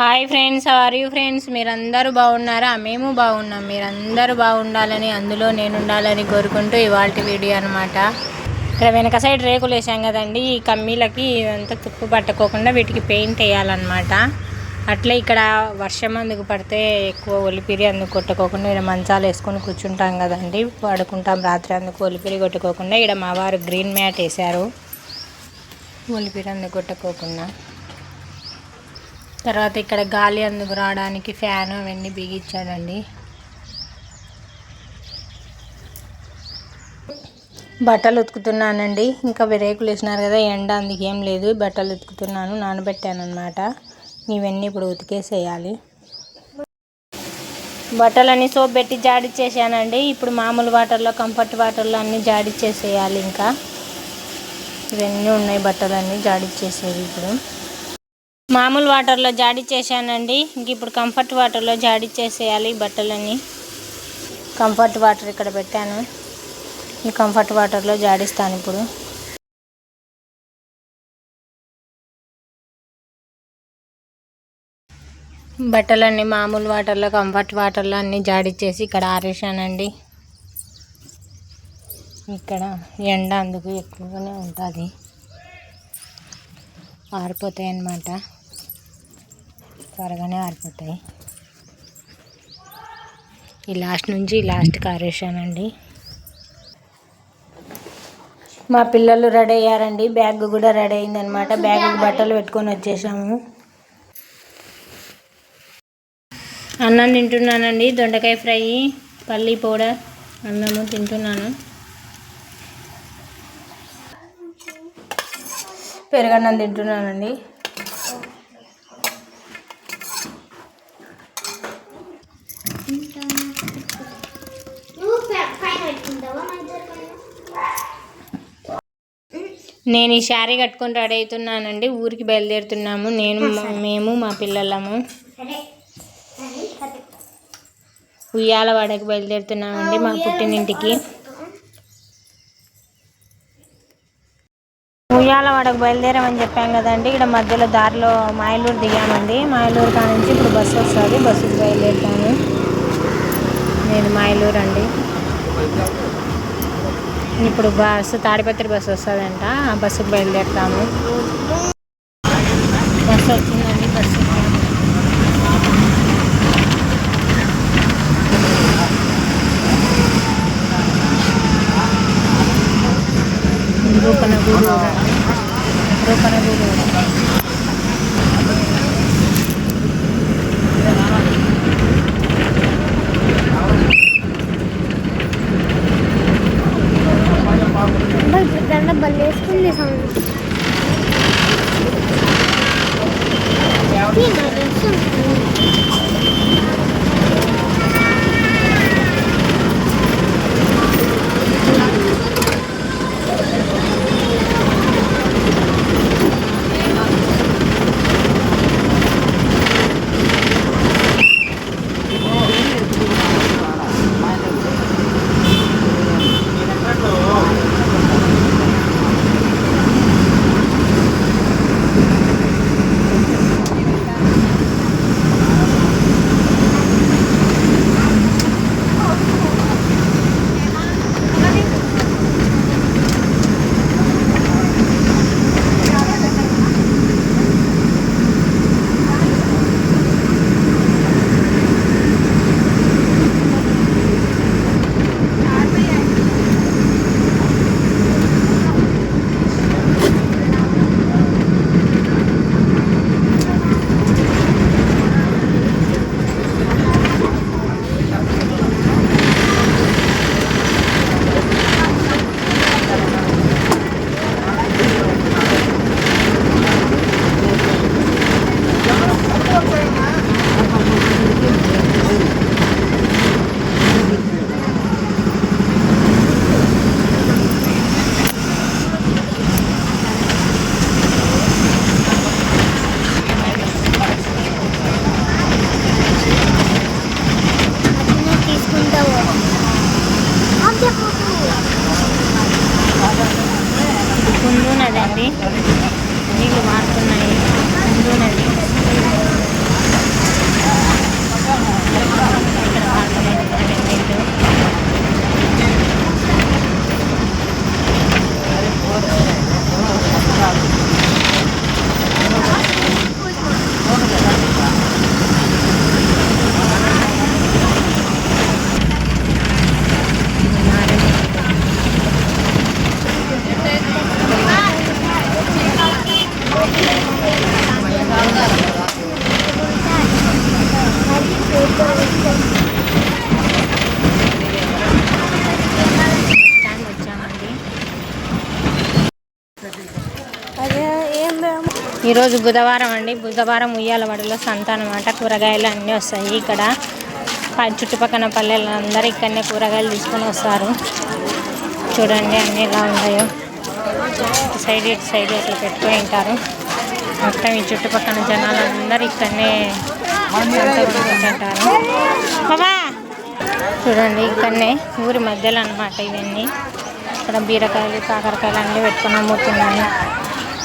Hi friends are you friends మీరందరూ బాగున్నారా? మేము బాగున్నాం. మీరందరూ బాగుండాలని అందులో నేను ఉండాలని కోరుకుంటూ ఇవాళ వీడియో అనమాట ఇక్కడ వెనక సైడ్ రేకులు వేసాం కదండి. ఈ కమ్మీలకి ఇదంతా తుప్పు పట్టుకోకుండా వీటికి పెయింట్ వేయాలన్నమాట. అట్లే ఇక్కడ వర్షం అందుకు పడితే ఎక్కువ ఒలిపిరి అందుకు కొట్టుకోకుండా ఇక్కడ మంచాలు వేసుకొని కూర్చుంటాం కదండి. పడుకుంటాం రాత్రి అందుకు ఒలిపిరి కొట్టుకోకుండా. ఇక్కడ మా వారు గ్రీన్ మ్యాట్ వేశారు. ఒలిపిరి అందుకు కొట్టుకోకుండా. తర్వాత ఇక్కడ గాలి అందుకు రావడానికి ఫ్యాన్ అవన్నీ బిగించాడండి బట్టలు ఉతుకుతున్నానండి. ఇంకా రేకులు వేసినారు కదా ఎండ అందుకు ఏం లేదు. బట్టలు ఉతుకుతున్నాను నానబెట్టాను అనమాట ఇవన్నీ ఇప్పుడు ఉతికేసేయాలి. బట్టలన్నీ సోప్ పెట్టి జాడిచ్చేసానండి ఇప్పుడు మామూలు వాటర్లో కంఫర్ట్ వాటర్లో అన్నీ జాడిచ్చేసేయాలి ఇంకా. ఇవన్నీ ఉన్నాయి బట్టలన్నీ జాడిచ్చేసేవి ఇప్పుడు. మామూలు వాటర్లో జాడిచ్చేసానండి ఇంక ఇప్పుడు కంఫర్ట్ వాటర్లో జాడిచ్చేసేయాలి బట్టలన్నీ. కంఫర్ట్ వాటర్ ఇక్కడ పెట్టాను. ఈ కంఫర్ట్ వాటర్లో జాడిస్తాను ఇప్పుడు. బట్టలన్నీ మామూలు వాటర్లో కంఫర్ట్ వాటర్లో అన్నీ జాడిచ్చేసి ఇక్కడ ఆరేసానండి ఇక్కడ ఎండ అందుకు ఎక్కువగానే ఉంటుంది. ఆరిపోతాయి అన్నమాట త్వరగానే ఆరిపోతాయి. ఈ లాస్ట్ నుంచి లాస్ట్ లాస్ట్కి ఆరేసానండి మా పిల్లలు రెడీ అయ్యారండి. బ్యాగ్ కూడా రెడీ అయిందనమాట బ్యాగ్ బట్టలు పెట్టుకొని వచ్చేసాము. అన్నం తింటున్నానండి. దొండకాయ ఫ్రై పల్లీ పౌడర్ అన్నము తింటున్నాను. పెరుగన్నం తింటున్నానండి. నేను ఈ శారీ కట్టుకొని రెడీ అవుతున్నానండి. ఊరికి బయలుదేరుతున్నాము. నేను మేము మా పిల్లలము. ఉయ్యాల వాడకి బయలుదేరుతున్నామండి మా పుట్టినింటికి. ఉయ్యాల వాడకు బయలుదేరామని చెప్పాం కదండి. ఇక్కడ మధ్యలో దారిలో మాయలూరు దిగామండి. మాయలూరు కాడ నుంచి ఇప్పుడు బస్సు వస్తుంది. బస్సుకి బయలుదేరుతాను నేను మాయలూరు అండి ఇప్పుడు బస్సు తాడిపత్రి బస్సు వస్తుందంట. ఆ బస్సుకు బయలుదేరుతాము. బస్సు వచ్చిందండి బస్సు. రూపనగూరు రూపనగూరు దండ Happy. ఈరోజు బుధవారం అండి. బుధవారం ఉయ్యాల వడలో సంత అనమాట కూరగాయలు అన్నీ వస్తాయి ఇక్కడ. చుట్టుపక్కల పల్లెలు అందరూ ఇక్కడనే కూరగాయలు తీసుకొని వస్తారు. చూడండి అన్నీ ఎలా ఉన్నాయో. ఇటు సైడ్ ఇటు సైడ్ అట్లా పెట్టుకొని ఉంటారు. మొత్తం ఈ చుట్టుపక్కల జనాలు అందరూ ఇక్కడనే ఉంటారు బాబా చూడండి ఇక్కడనే ఊరి మధ్యలో అనమాట ఇవన్నీ. ఇక్కడ బీరకాయలు కాకరకాయలు అన్నీ పెట్టుకొని అమ్ముతున్నాను.